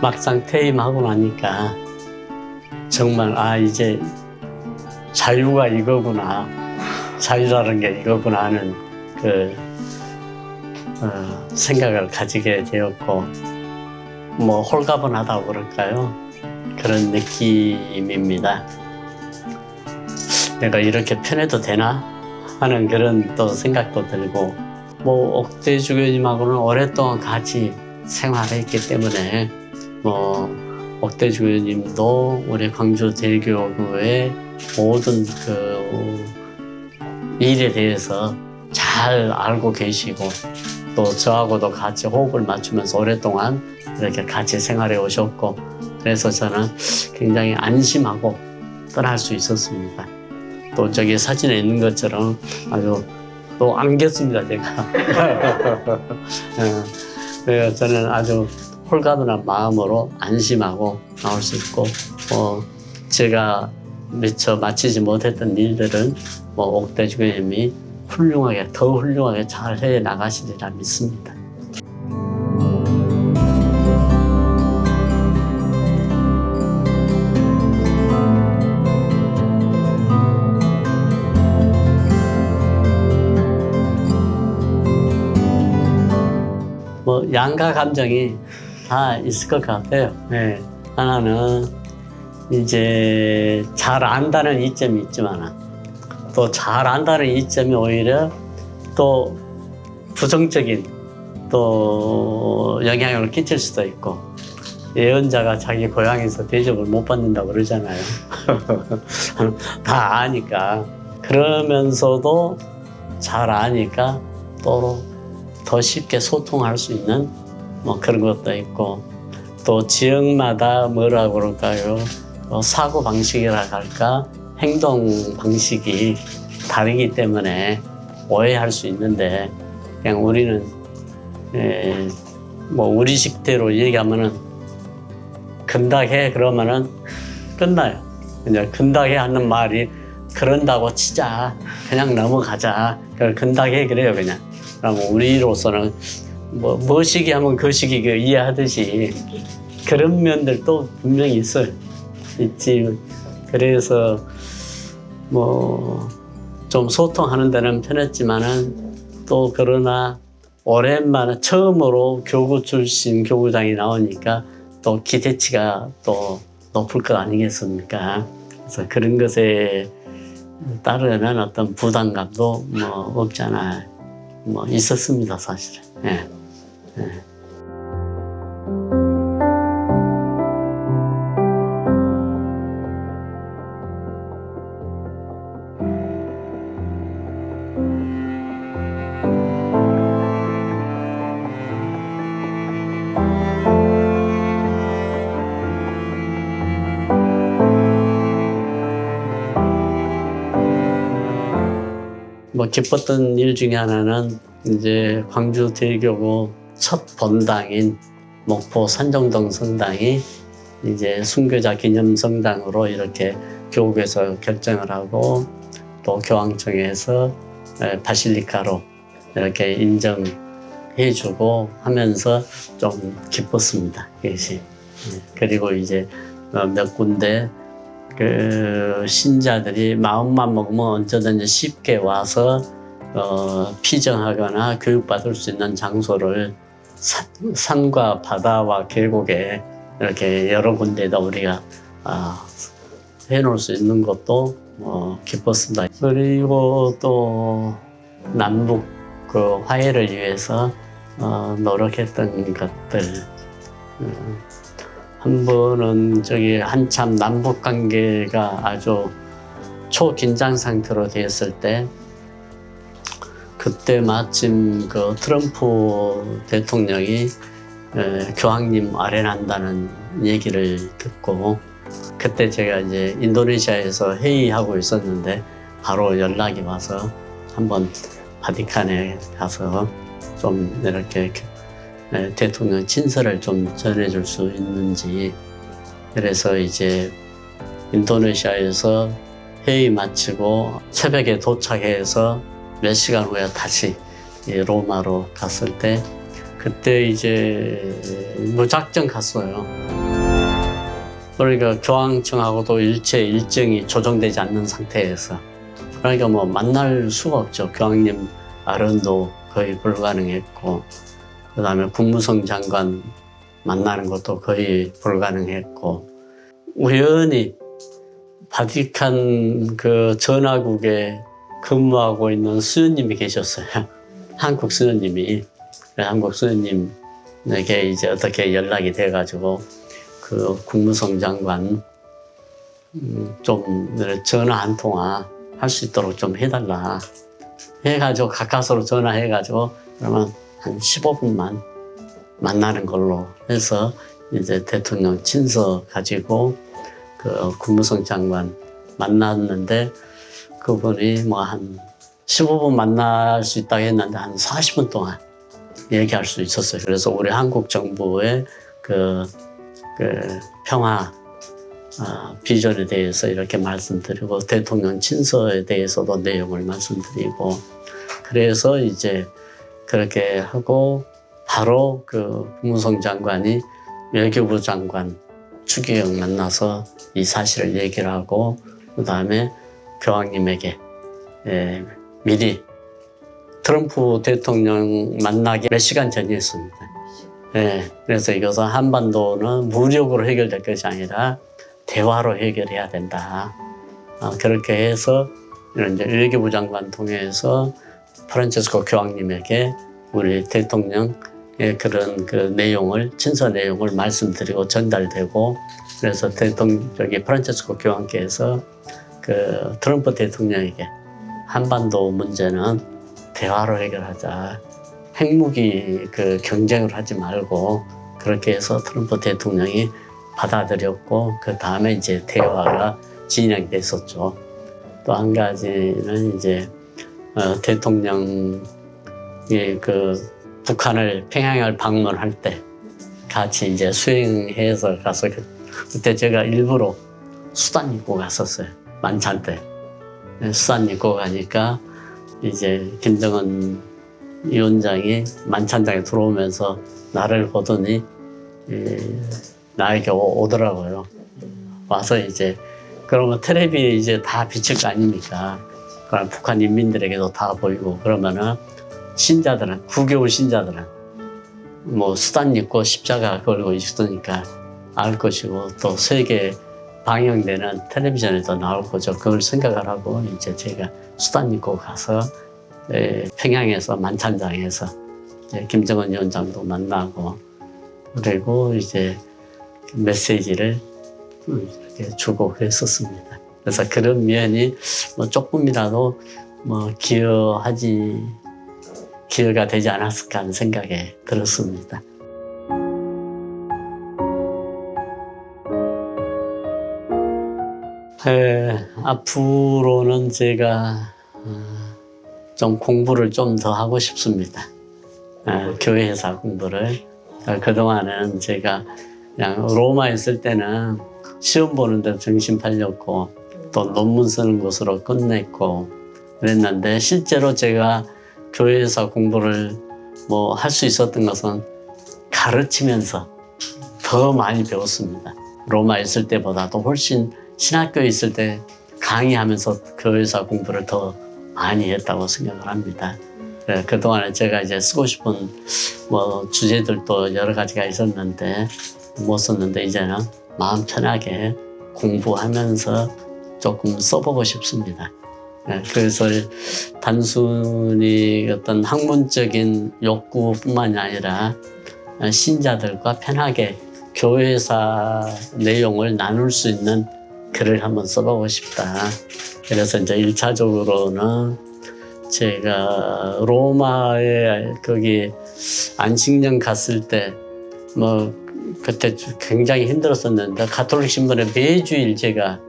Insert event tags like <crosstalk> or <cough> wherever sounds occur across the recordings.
막상 퇴임하고 나니까 정말 아 이제 자유가 이거구나. 자유라는 게 이거구나 하는 그 어, 생각을 가지게 되었고 뭐 홀가분하다고 그럴까요? 그런 느낌입니다. 내가 이렇게 편해도 되나? 하는 그런 또 생각도 들고 뭐 옥대 주교님하고는 오랫동안 같이 생활했기 때문에 뭐 옥대 주교님도 우리 광주 대교구의 모든 그 일에 대해서 잘 알고 계시고 또 저하고도 같이 호흡을 맞추면서 오랫동안 이렇게 같이 생활해 오셨고 그래서 저는 굉장히 안심하고 떠날 수 있었습니다. 또 저기 사진에 있는 것처럼 아주 또 안겼습니다 제가. 어, <laughs> 그래서 저는 아주 홀가분한 마음으로 안심하고 나올 수 있고 어, 제가 미처 마치지 못했던 일들은 뭐 옥대 주교님이 훌륭하게 더 훌륭하게 잘 해 나가시리라 믿습니다. 뭐 양가 감정이 다 있을 것 같아요. 네. 하나는 이제 잘 안다는 이점이 있지만 또 잘 안다는 이점이 오히려 또 부정적인 또 영향을 끼칠 수도 있고 예언자가 자기 고향에서 대접을 못 받는다고 그러잖아요. <laughs> 다 아니까 그러면서도 잘 아니까 또더 쉽게 소통할 수 있는 뭐 그런 것도 있고 또 지역마다 뭐라 그럴까요? 어, 사고 방식이라 할까 행동 방식이 다르기 때문에 오해할 수 있는데 그냥 우리는 에, 뭐 우리 식대로 얘기하면은 근닥해 그러면은 끝나요. 그냥 근닥해 하는 말이 그런다고 치자 그냥 넘어가자 그걸 근닥해 그래요 그냥. 그러면 우리로서는 뭐 뭐시기 하면 거시기 그 이해하듯이 그런 면들도 분명히 있어요. 있지. 그래서 뭐 좀 소통하는 데는 편했지만은 또 그러나 오랜만에 처음으로 교구 출신 교구장이 나오니까 또 기대치가 또 높을 거 아니겠습니까? 그래서 그런 것에 따르는 어떤 부담감도 뭐 없잖아 뭐 있었습니다 사실은. 예. 예. 뭐 기뻤던 일 중에 하나는 이제 광주 대교구 첫 본당인 목포 산정동 성당이 이제 순교자 기념 성당으로 이렇게 교국에서 결정을 하고 또 교황청에서 에, 바실리카로 이렇게 인정해주고 하면서 좀 기뻤습니다. 이것이 예, 그리고 이제 어, 몇 군데 그 신자들이 마음만 먹으면 언제든지 쉽게 와서 어, 피정하거나 교육받을 수 있는 장소를 산, 산과 바다와 계곡에 이렇게 여러 군데다 우리가 아, 해놓을 수 있는 것도 어, 기뻤습니다. 그리고 또 남북 그 화해를 위해서 어, 노력했던 것들 음, 한 번은 저기 한참 남북 관계가 아주 초긴장 상태로 되었을 때 그때 마침 그 트럼프 대통령이 에, 교황님 아련한다는 얘기를 듣고 그때 제가 이제 인도네시아에서 회의하고 있었는데 바로 연락이 와서 한번 바티칸에 가서 좀 이렇게 에, 대통령 친서를 좀 전해줄 수 있는지 그래서 이제 인도네시아에서 회의 마치고 새벽에 도착해서 몇 시간 후에 다시 이 로마로 갔을 때 그때 이제 무작정 갔어요. 그러니까 교황청하고도 일체 일정이 조정되지 않는 상태에서 그러니까 뭐 만날 수가 없죠. 교황님 아른도 거의 불가능했고 그 다음에 국무성 장관 만나는 것도 거의 불가능했고 우연히 바티칸 그 전화국에 근무하고 있는 수녀님이 계셨어요. <laughs> 한국 수녀님이 한국 수녀님에게 이제 어떻게 연락이 돼가지고 그 국무성 장관 음, 좀 전화 한 통화 할 수 있도록 좀 해달라 해가지고 가까스로 전화해가지고 그러면 한 15분만 만나는 걸로 해서 이제 대통령 친서 가지고 그 국무성 장관 만났는데 그분이 뭐 한 15분 만날 수 있다고 했는데 한 40분 동안 얘기할 수 있었어요. 그래서 우리 한국 정부의 그, 그 평화 어, 비전에 대해서 이렇게 말씀드리고 대통령 친서에 대해서도 내용을 말씀드리고 그래서 이제 그렇게 하고 바로 그 국무성 장관이 외교부 장관 추기경 만나서 이 사실을 얘기를 하고 그 다음에 교황님에게 예, 미리 트럼프 대통령 만나기 몇 시간 전이었습니다. 예, 그래서 이것은 한반도는 무력으로 해결될 것이 아니라 대화로 해결해야 된다. 어, 그렇게 해서 이런 이제 외교부 장관 통해서 프란체스코 교황님에게 우리 대통령의 그런 그 내용을 친서 내용을 말씀드리고 전달되고 그래서 대통령 저기 프란체스코 교황께서 그 트럼프 대통령에게 한반도 문제는 대화로 해결하자. 핵무기 그 경쟁을 하지 말고 그렇게 해서 트럼프 대통령이 받아들였고 그 다음에 이제 대화가 진행됐었죠. 또 한 가지는 이제 어, 대통령이 그 북한을 평양을 방문할 때 같이 이제 수행해서 가서 그, 그때 제가 일부러 수단 입고 갔었어요. 만찬 때 네, 수단 입고 가니까 이제 김정은 위원장이 만찬장에 들어오면서 나를 보더니 예, 나에게 오- 오더라고요. 와서 이제 그러면 텔레비에 이제 다 비칠 거 아닙니까? 북한 인민들에게도 다 보이고 그러면은 신자들은 구겨울 신자들은 뭐 수단 입고 십자가 걸고 있으니까 알 것이고 또 세계 방영되는 텔레비전에도 나올 거죠. 그걸 생각을 하고 이제 제가 수단 입고 가서 에, 평양에서 만찬장에서 이제 김정은 위원장도 만나고 그리고 이제 메시지를 이렇게 주고 그랬었습니다. 그래서 그런 면이 뭐 조금이라도 뭐 기여하지 기여가 되지 않았을까 하는 생각에 들었습니다. 에, 앞으로는 제가 어, 좀 공부를 좀 더 하고 싶습니다. 어, 교회에서 공부를 어, 그동안은 제가 그냥 로마에 있을 때는 시험 보는데 정신 팔렸고 또 논문 쓰는 곳으로 끝냈고 그랬는데 실제로 제가 교회에서 공부를 뭐 할 수 있었던 것은 가르치면서 더 많이 배웠습니다. 로마에 있을 때보다도 훨씬 신학교에 있을 때 강의하면서 교회에서 공부를 더 많이 했다고 생각을 합니다. 네, 그동안에 제가 이제 쓰고 싶은 뭐 주제들도 여러 가지가 있었는데 못 썼는데 이제는 마음 편하게 공부하면서 조금 써보고 싶습니다. 네, 그래서 단순히 어떤 학문적인 욕구뿐만이 아니라 신자들과 편하게 교회사 내용을 나눌 수 있는 글을 한번 써보고 싶다. 그래서 이제 일차적으로는 제가 로마에 거기 안식년 갔을 때 뭐 그때 굉장히 힘들었었는데 가톨릭 신문에 매주일 제가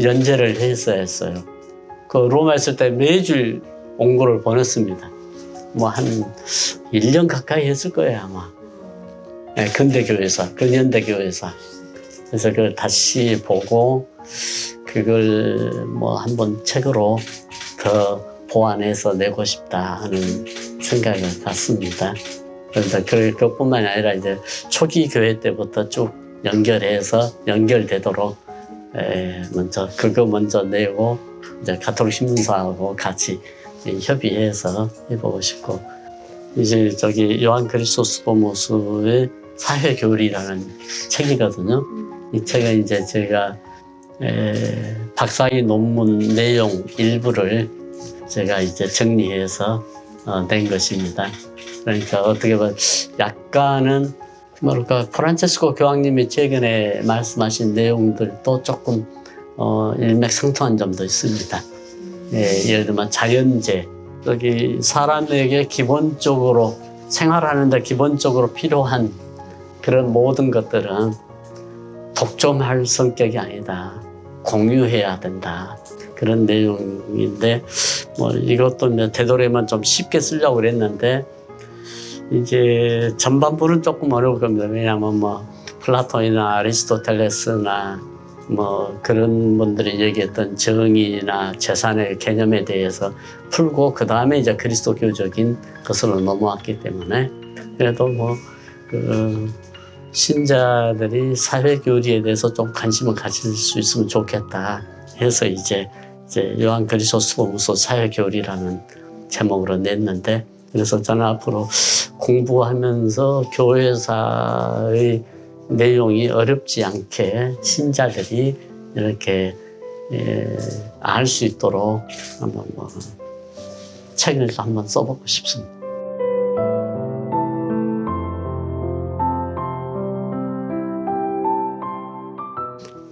연재를 해서 했어요. 그 로마 있을 때 매주일 원고를 보냈습니다. 뭐 한 1년 가까이 했을 거예요, 아마. 네, 근대교회사, 근현대교회사. 그래서 그걸 다시 보고 그걸 뭐 한번 책으로 더 보완해서 내고 싶다 하는 생각을 갖습니다. 그래서 그, 그뿐만이 아니라 이제 초기 교회 때부터 쭉 연결해서 연결되도록 에, 먼저 그거 먼저 내고 이제 가톨릭 신문사하고 같이 이 협의해서 해보고 싶고 이제 저기 요한 그리스도스 보모스의 사회 교리라는 책이거든요. 이 책은 이제 제가 에, 박사의 논문 내용 일부를 제가 이제 정리해서 어, 낸 것입니다. 그러니까 어떻게 보면 약간은 뭐랄까 프란체스코 교황님이 최근에 말씀하신 내용들도 조금 어, 일맥상통한 점도 있습니다. 예, 예를 들면 자연재 여기 사람에게 기본적으로 생활하는데 기본적으로 필요한 그런 모든 것들은 독점할 성격이 아니다. 공유해야 된다. 그런 내용인데 뭐 이것도 되도록이면 좀 쉽게 쓰려고 그랬는데 이제 전반부는 조금 어려울 겁니다. 왜냐하면 뭐 플라톤이나 아리스토텔레스나 뭐 그런 분들이 얘기했던 정의나 재산의 개념에 대해서 풀고 그 다음에 이제 그리스도교적인 것으로 넘어왔기 때문에 그래도 뭐그 신자들이 사회 교리에 대해서 좀 관심을 가질 수 있으면 좋겠다 해서 이제 이제 요한 그리스도스 보무소 사회 교리라는 제목으로 냈는데 그래서 저는 앞으로 공부하면서 교회사의 내용이 어렵지 않게 신자들이 이렇게 예, 알 수 있도록 한번 뭐 책을 한번 써보고 싶습니다.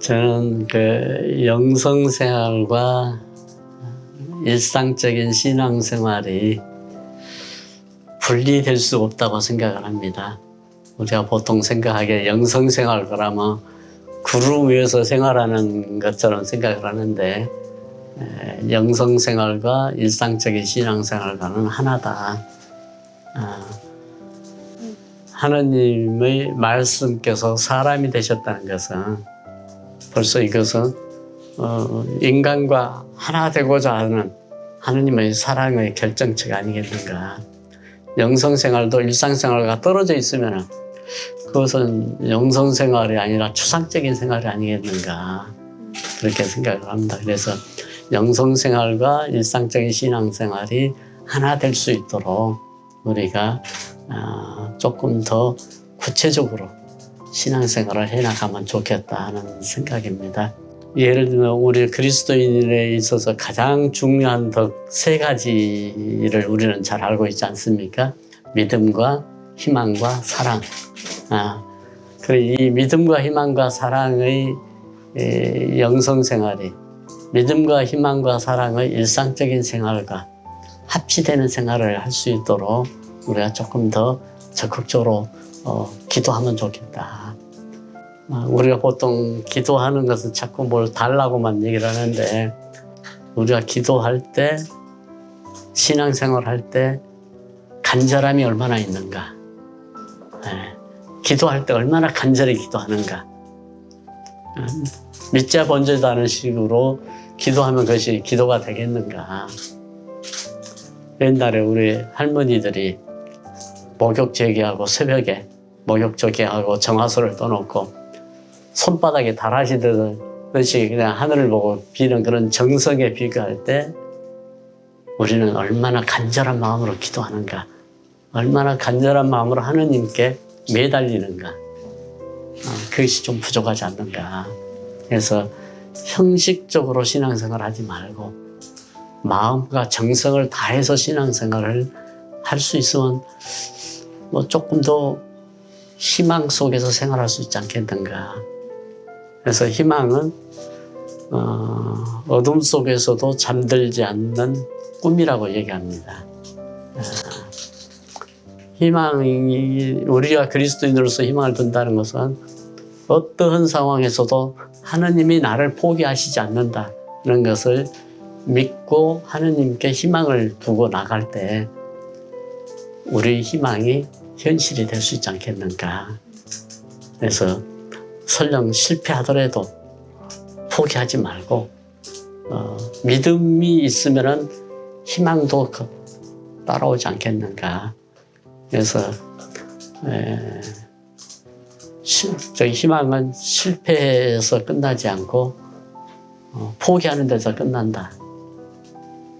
저는 그 영성 생활과 일상적인 신앙 생활이 분리될 수 없다고 생각을 합니다. 우리가 보통 생각하기에 영성 생활 그러면 구름 위에서 생활하는 것처럼 생각을 하는데 에, 영성 생활과 일상적인 신앙 생활과는 하나다. 아, 하나님의 말씀께서 사람이 되셨다는 것은 벌써 이것은 어, 인간과 하나 되고자 하는 하느님의 사랑의 결정체가 아니겠는가. 영성생활도 일상생활과 떨어져 있으면 그것은 영성생활이 아니라 추상적인 생활이 아니겠는가. 그렇게 생각을 합니다. 그래서 영성생활과 일상적인 신앙생활이 하나 될 수 있도록 우리가 아, 조금 더 구체적으로 신앙생활을 해나가면 좋겠다 하는 생각입니다. 예를 들면 우리 그리스도인에 있어서 가장 중요한 덕 세 가지를 우리는 잘 알고 있지 않습니까? 믿음과 희망과 사랑. 아, 그이 믿음과 희망과 사랑의 에, 영성 생활이 믿음과 희망과 사랑의 일상적인 생활과 합치되는 생활을 할 수 있도록 우리가 조금 더 적극적으로 어, 기도하면 좋겠다. 아, 우리가 보통 기도하는 것은 자꾸 뭘 달라고만 얘기를 하는데 우리가 기도할 때 신앙생활 할 때 간절함이 얼마나 있는가. 예, 기도할 때 얼마나 간절히 기도하는가. 음, 믿자 번제도 하는 식으로 기도하면 그것이 기도가 되겠는가. 옛날에 우리 할머니들이 목욕 제기하고 새벽에 목욕 제기하고 정화소를 떠놓고 손바닥에 달아지듯이 그냥 하늘을 보고 비는 그런 정성에 비교할 때 우리는 얼마나 간절한 마음으로 기도하는가, 얼마나 간절한 마음으로 하느님께 매달리는가, 어, 그것이 좀 부족하지 않는가. 그래서 형식적으로 신앙생활 하지 말고 마음과 정성을 다해서 신앙생활을 할 수 있으면 뭐 조금 더 희망 속에서 생활할 수 있지 않겠는가. 그래서 희망은 어, 어둠 속에서도 잠들지 않는 꿈이라고 얘기합니다. 아, 희망이 우리가 그리스도인으로서 희망을 둔다는 것은 어떠한 상황에서도 하느님이 나를 포기하시지 않는다는 것을 믿고 하느님께 희망을 두고 나갈 때 우리 희망이 현실이 될 수 있지 않겠는가. 그래서 설령 실패하더라도 포기하지 말고 어, 믿음이 있으면은 희망도 그 따라오지 않겠는가. 그래서 에, 실, 저기 희망은 실패해서 끝나지 않고 어, 포기하는 데서 끝난다.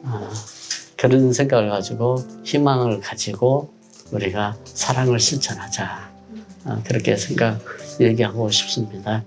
아, 그런 생각을 가지고 희망을 가지고 우리가 사랑을 실천하자. 아, 그렇게 생각 얘기하고 싶습니다.